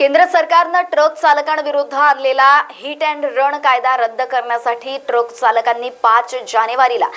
केंद्र सरकारनं ट्रक चालकांविरुद्ध आणलेला हिट अँड रन कायदा रद्द करण्यासाठी ट्रक चालकांनी पाच जानेवारीला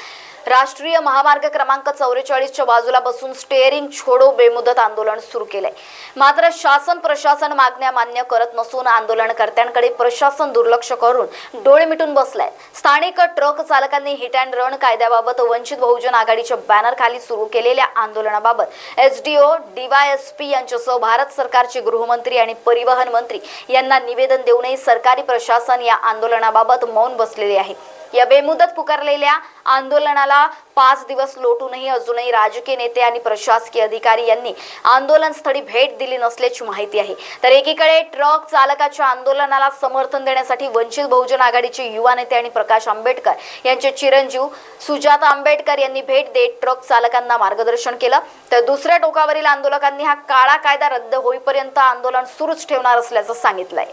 राष्ट्रीय महामार्ग क्रमांक चौवेचाळीसच्या बाजूला बसून स्टेअरिंग छोडो बेमुदत आंदोलन सुरू केलंय. मात्र शासन प्रशासन मागण्या मान्य करत नसून आंदोलनकर्त्यांकडे प्रशासन दुर्लक्ष करून डोळे मिटून बसलाय. स्थानिक ट्रक चालकांनी हिट अँड रन कायद्याबाबत वंचित बहुजन आघाडीच्या बॅनर खाली सुरू केलेल्या आंदोलनाबाबत एसडीओ डीवायएसपी यांच्यासह भारत सरकारचे गृहमंत्री आणि परिवहन मंत्री यांना निवेदन देऊनही सरकारी प्रशासन या आंदोलनाबाबत मौन बसलेले आहे. या बेमुदत पुकारलेल्या आंदोलनाला पाच दिवस लोटूनही अजूनही राजकीय नेते आणि प्रशासकीय अधिकारी यांनी आंदोलनस्थळी भेट दिली नसल्याची माहिती आहे. तर एकीकडे ट्रक चालकाच्या आंदोलनाला समर्थन देण्यासाठी वंचित बहुजन आघाडीचे युवा नेते आणि प्रकाश आंबेडकर यांचे चिरंजीव सुजाता आंबेडकर यांनी भेट देत ट्रक चालकांना मार्गदर्शन केलं. तर दुसऱ्या टोकावरील आंदोलकांनी हा काळा कायदा रद्द होईपर्यंत आंदोलन सुरूच ठेवणार असल्याचं सांगितलंय.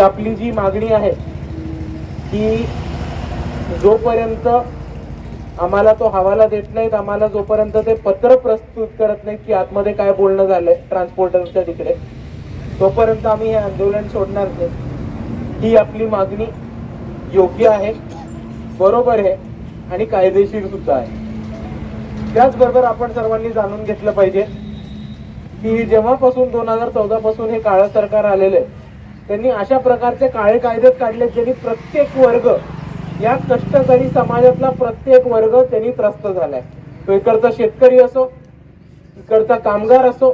आपली जी मागणी आहे की जोपर्यंत आम्हाला तो हवाला देत नाहीत आम्हाला जोपर्यंत ते पत्र प्रस्तुत करत नाहीत की आतमध्ये काय बोलणं झालंय ट्रान्सपोर्टरच्या तिकडे तोपर्यंत आम्ही हे आंदोलन सोडणार नाही. ही आपली मागणी योग्य आहे बरोबर आहे आणि कायदेशीर सुद्धा आहे. त्याचबरोबर आपण सर्वांनी जाणून घेतलं पाहिजे की जेव्हापासून दोन हजार चौदा पासून हे काळं सरकार आलेलं आहे त्यांनी अशा प्रकारचे काळे कायदेच काढले ज्यांनी प्रत्येक वर्ग या कष्टकरी समाजातला प्रत्येक वर्ग त्यांनी त्रस्त झालाय. तो इकडचा शेतकरी असो इकडचा कामगार असो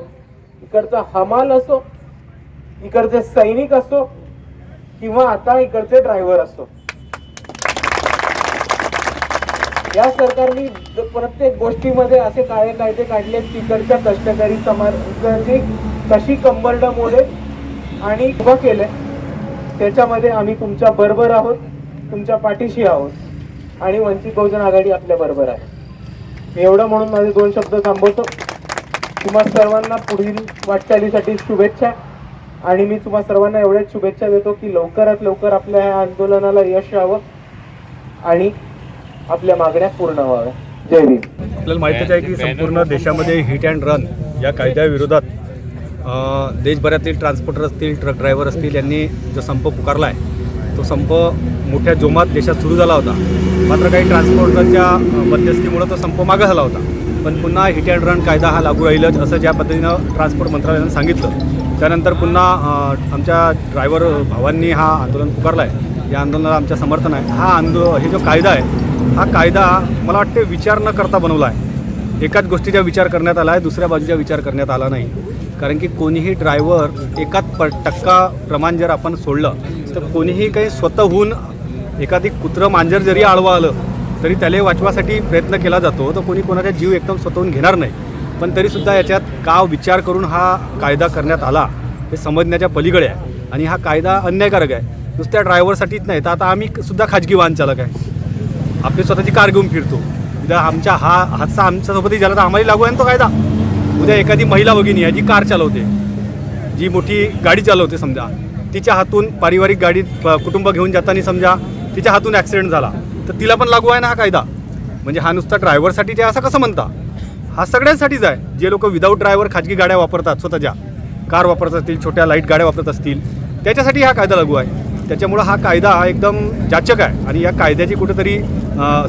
इकडचा हमाल असो इकडचे सैनिक असो किंवा आता इकडचे ड्रायव्हर असो. या सरकारने प्रत्येक गोष्टीमध्ये असे काळे कायदे काढले तिकडच्या कष्टकरी समाजाची कशी कंबरड मोडेल आणि उभं केले त्याच्यामध्ये आम्ही तुमच्या बरोबर आहोत तुमच्या पाठीशी आहोत आणि वंचित बहुजन आघाडी आपल्या बरोबर आहे. मी एवढं म्हणून माझे दोन शब्द थांबवतो. तुम्हा सर्वांना पुढील वाटचालीसाठी शुभेच्छा आणि मी तुम्हा सर्वांना एवढ्याच शुभेच्छा देतो की लवकरात लवकर आपल्या या आंदोलनाला यश यावं आणि आपल्या मागण्या पूर्ण व्हाव्या. जय भीम. आपल्याला माहितीच आहे की संपूर्ण देशामध्ये हिट अँड रन या कायद्याविरोधात देशभरातील ट्रान्सपोर्टर असतील ट्रक ड्रायव्हर असतील यांनी जो संप पुकारला आहे तो संप मोठ्या जोमात देशात सुरू झाला होता. मात्र काही ट्रान्सपोर्टरच्या मध्यस्थीमुळं तो संप मागं झाला होता. पण पुन्हा हिट अँड रन कायदा हा लागू राहीलच असं ज्या पद्धतीनं ट्रान्सपोर्ट मंत्रालयानं सांगितलं. त्यानंतर पुन्हा आमच्या ड्रायव्हर भावांनी हा आंदोलन पुकारला आहे या आंदोलनाला आमच्या समर्थन आहे. हा आंदो हे जो कायदा आहे हा कायदा मला वाटते विचार न करता बनवला आहे एकाच गोष्टीचा विचार करण्यात आला आहे दुसऱ्या बाजूचा विचार करण्यात आला नाही. कारण की कोणीही ड्रायव्हर एकाच प टक्का प्रमाण जर आपण सोडलं तर कोणीही काही स्वतःहून एखादी कुत्रं मांजर जरी आळवा आलं तरी त्याला वाचवासाठी प्रयत्न केला जातो तर कोणी कोणाचा जीव एकदम स्वतःहून घेणार नाही. पण तरीसुद्धा याच्यात का विचार करून हा कायदा करण्यात आला हे समजण्याच्या पलीकडे आहे. आणि हा कायदा अन्यायकारक आहे. नुसत्या ड्रायव्हरसाठीच नाही तर आता आम्ही सुद्धा खाजगी वाहन चालक आहे. आपली स्वतःची कार घेऊन फिरतो. जर आमच्या हा हादसा आमच्यासोबतही झाला तर आम्हाला लागू आहे ना तो कायदा? उद्या एखादी महिला भगिनी आहे जी कार चालवते जी मोठी गाडी चालवते समजा तिच्या हातून पारिवारिक गाडीत कुटुंब घेऊन जाताना समजा तिच्या हातून ॲक्सिडेंट झाला तर तिला पण लागू आहे ना हा कायदा? म्हणजे हा नुसता ड्रायव्हरसाठी ते असं कसं म्हणता? हा सगळ्यांसाठीच आहे. जे लोक विदाऊट ड्रायव्हर खाजगी गाड्या वापरतात स्वतःच्या. कार वापरत असतील छोट्या लाइट गाड्या वापरत असतील त्याच्यासाठी हा कायदा लागू आहे. त्याच्यामुळं हा कायदा हा एकदम जाचक आहे. आणि या कायद्याची कुठेतरी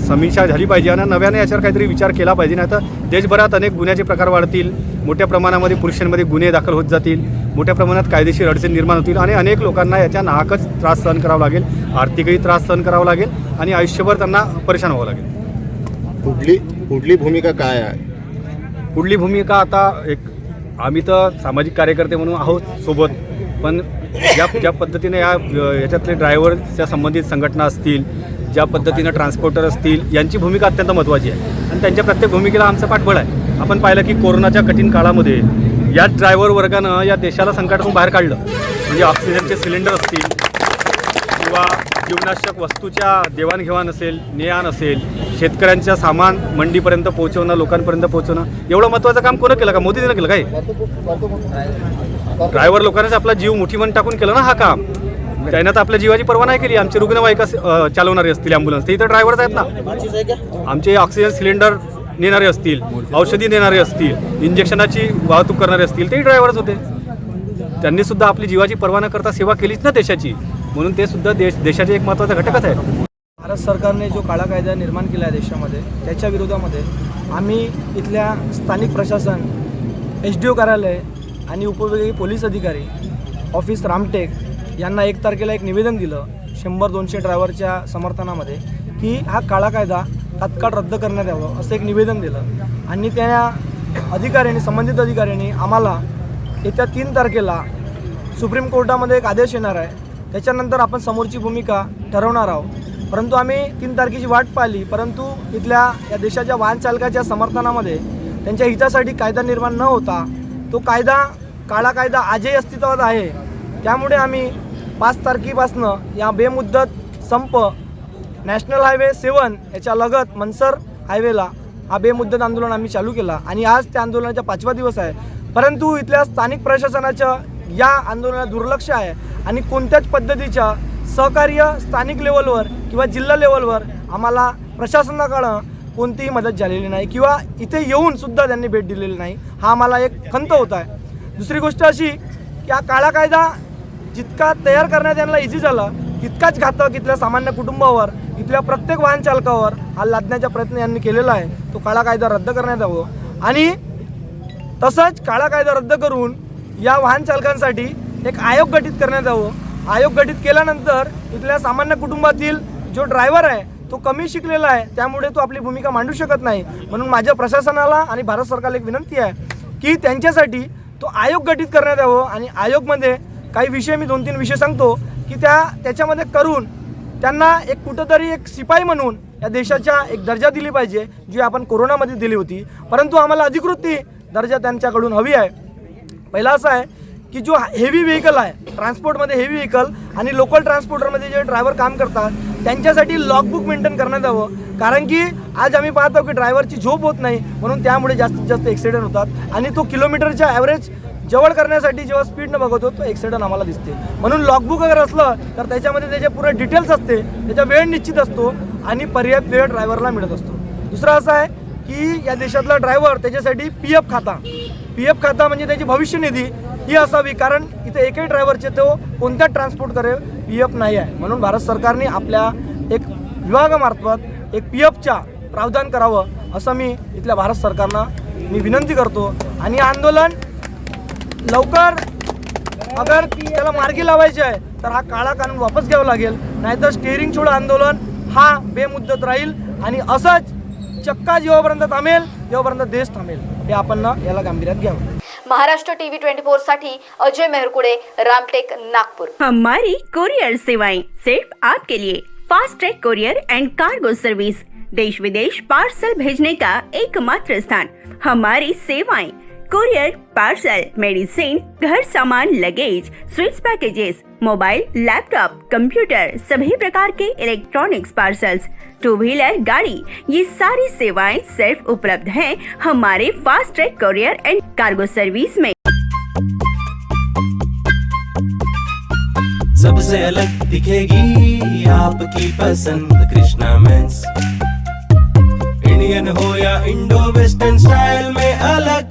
समीक्षा झाली पाहिजे आणि नव्याने याच्यावर काहीतरी विचार केला पाहिजे. नाही तर देशभरात अनेक गुन्ह्याचे प्रकार वाढतील मोठ्या प्रमाणामध्ये पुरुषांमध्ये गुन्हे दाखल होत जातील मोठ्या प्रमाणात कायदेशीर अडचणी निर्माण होतील आणि अनेक लोकांना याच्या नाहकच त्रास सहन करावा लागेल आर्थिकही त्रास सहन करावा लागेल आणि आयुष्यभर त्यांना परेशान व्हावं लागेल. पुढली पुढली भूमिका काय आहे? पुढली भूमिका आता एक आम्ही तर सामाजिक कार्यकर्ते म्हणून आहोत सोबत पण ज्या ज्या पद्धतीने या याच्यातले ड्रायव्हरच्या संबंधित संघटना असतील ज्या पद्धतीनं ट्रान्सपोर्टर असतील यांची भूमिका अत्यंत महत्त्वाची आहे. आणि त्यांच्या प्रत्येक भूमिकेला आमचं पाठबळ आहे. आपण पाहिलं की कोरोनाच्या कठीण काळामध्ये या ड्रायव्हर वर्गानं या देशाला संकटातून बाहेर काढलं. म्हणजे ऑक्सिजनचे सिलेंडर असतील किंवा जीवनाशक वस्तूच्या देवाणघेवाण असेल ने आण असेल शेतकऱ्यांच्या सामान मंडीपर्यंत पोहोचवणं लोकांपर्यंत पोहोचवणं एवढं महत्त्वाचं काम कोणं केलं का? मोदीनं केलं काय ड्रायव्हर लोकांनाच आपला जीव मुठीमन टाकून केलं ना हा काम. त्यानं तर आपल्या जीवाची पर्वा नाही केली. आमची रुग्णवाहिका चालवणारे असतील ॲम्ब्युलन्स ते इथं ड्रायव्हरच आहेत ना. आमचे ऑक्सिजन सिलेंडर नेणारे असतील औषधी नेणारे असतील इंजेक्शनाची वाहतूक करणारे असतील तेही ड्रायव्हरच होते. त्यांनी सुद्धा आपली जीवाची पर्वा न करता सेवा केलीच ना देशाची. म्हणून ते सुद्धा देश देशाचे एक महत्त्वाचा घटकच आहे भारत सरकारने जो काळा कायदा निर्माण केला आहे देशामध्ये त्याच्या विरोधामध्ये आम्ही इथल्या स्थानिक प्रशासन एच डी ओ कार्यालय आणि उपविभागीय पोलीस अधिकारी ऑफिस रामटेक यांना एक तारखेला एक निवेदन दिलं शंभर दोनशे ड्रायव्हरच्या समर्थनामध्ये की हा काळा कायदा तात्काळ रद्द करण्यात यावं असं एक निवेदन दिलं. आणि त्या अधिकाऱ्यांनी संबंधित अधिकाऱ्यांनी आम्हाला येत्या तीन तारखेला सुप्रीम कोर्टामध्ये एक आदेश येणार आहे. त्याच्यानंतर आपण समोरची भूमिका ठरवणार आहोत. परंतु आम्ही तीन तारखेची वाट पाहिली. परंतु इथल्या या देशाच्या वाहन चालकाच्या समर्थनामध्ये त्यांच्या हितासाठी कायदा निर्माण न होता तो कायदा काळा कायदा आजही अस्तित्वात आहे. त्यामुळे आम्ही पाच तारखेपासनं या बेमुद्दत संप नॅशनल हायवे सेवन याच्या लगत मनसर हायवेला हा बेमुद्दत आंदोलन आम्ही चालू केला. आणि आज त्या आंदोलनाचा पाचवा दिवस आहे. परंतु इथल्या स्थानिक प्रशासनाच्या या आंदोलनात दुर्लक्ष आहे. आणि कोणत्याच पद्धतीच्या सहकार्य स्थानिक लेवलवर किंवा जिल्हा लेवलवर आम्हाला प्रशासनाकडं कोणतीही मदत झालेली नाही किंवा इथे येऊन सुद्धा त्यांनी भेट दिलेली नाही. हा मला एक खंत होत. आहे दुसरी गोष्ट अशी की हा काळा कायदा जितका तयार करण्यात यांना इझी झाला तितकाच घातक इथल्या सामान्य कुटुंबावर इथल्या प्रत्येक वाहन चालकावर हा लादण्याचा प्रयत्न यांनी केलेला आहे. तो काळा कायदा रद्द करण्यात यावं. आणि तसंच काळा कायदा रद्द करून या वाहन चालकांसाठी एक आयोग गठीत करण्यात यावं. आयोग गठीत केल्यानंतर इथल्या सामान्य कुटुंबातील जो ड्रायव्हर आहे तो कमी शिकलेला आहे त्यामुळे तो आपली भूमिका मांडू शकत नाही. म्हणून माझ्या प्रशासनाला आणि भारत सरकारला एक विनंती आहे की त्यांच्यासाठी तो आयोग गठीत करण्यात यावं आणि आयोगमध्ये काही विषय मी दोन तीन विषय सांगतो की त्या त्याच्यामध्ये करून त्यांना एक कुठंतरी एक शिपाई म्हणून या देशाच्या एक दर्जा दिली पाहिजे जी आपण कोरोनामध्ये दिली होती. परंतु आम्हाला अधिकृत ती दर्जा त्यांच्याकडून हवी आहे. पहिला असं आहे की जो हेवी व्हेकल आहे ट्रान्सपोर्टमध्ये हेवी व्हेकल आणि लोकल ट्रान्सपोर्टरमध्ये जे ड्रायव्हर काम करतात त्यांच्यासाठी लॉगबुक मेंटेन करण्यात यावं. कारण की आज आम्ही पाहतो की ड्रायव्हरची झोप होत नाही म्हणून त्यामुळे जास्तीत जास्त ॲक्सिडेंट होतात. आणि तो किलोमीटरच्या ॲव्हरेज जवळ करण्यासाठी जेव्हा स्पीडनं बघतो तो ॲक्सिडेंट आम्हाला दिसते. म्हणून लॉगबुक अगर असलं तर त्याच्यामध्ये त्याचे पुरे डिटेल्स असते त्याचा वेळ निश्चित असतो आणि पर्याप्त वेळ ड्रायव्हरला मिळत असतो. दुसरं असं आहे की या देशातला ड्रायव्हर त्याच्यासाठी पी एफ खाता. पी एफ खाता म्हणजे त्याची भविष्य निधी ही असावी कारण इथे एकही ड्रायव्हरचे तो कोणत्या ट्रान्सपोर्ट करेल पी एफ नाही आहे. म्हणून भारत सरकारने आपल्या एक विभागामार्फत एक पी एफच्या प्रावधान करावं असं मी इथल्या भारत सरकारनं मी विनंती करतो. आणि आंदोलन लवकर अगर त्याला मार्गी लावायचे आहे तर हा काळा कानून वापस घ्यावा लागेल. नाहीतर स्टेअरिंग छोडो आंदोलन हा बेमुद्दत राहील आणि असंच चक्का जेव्हापर्यंत थांबेल तेव्हापर्यंत देश थांबेल. हे आपण याला गांभीर्यात घ्यावं. महाराष्ट्र टीव्ही ट्वेंटी फोरसाठी अजय मेहरकुडे रामटेक नागपूर. हमारी कुरियर सेवाएं सिर्फ आपके लिए। Fast track courier and cargo service देश विदेश पार्सल भेजने का एकमात्र स्थान। हमारी सेवाएं कुरियर पार्सल मेडिसिन घर, सामान luggage sweets packages mobile laptop computer सभी प्रकार के इलेक्ट्रॉनिक्स पार्सल्स टू व्हीलर गाड़ी, ये सारी सेवाएँ सिर्फ़ उपलब्ध हैं हमारे fast track courier and cargo service में। सबसे अलग दिखेगी आपकी पसंद कृष्णा मेंस इंडियन हो या इंडो वेस्टर्न स्टाइल में अलग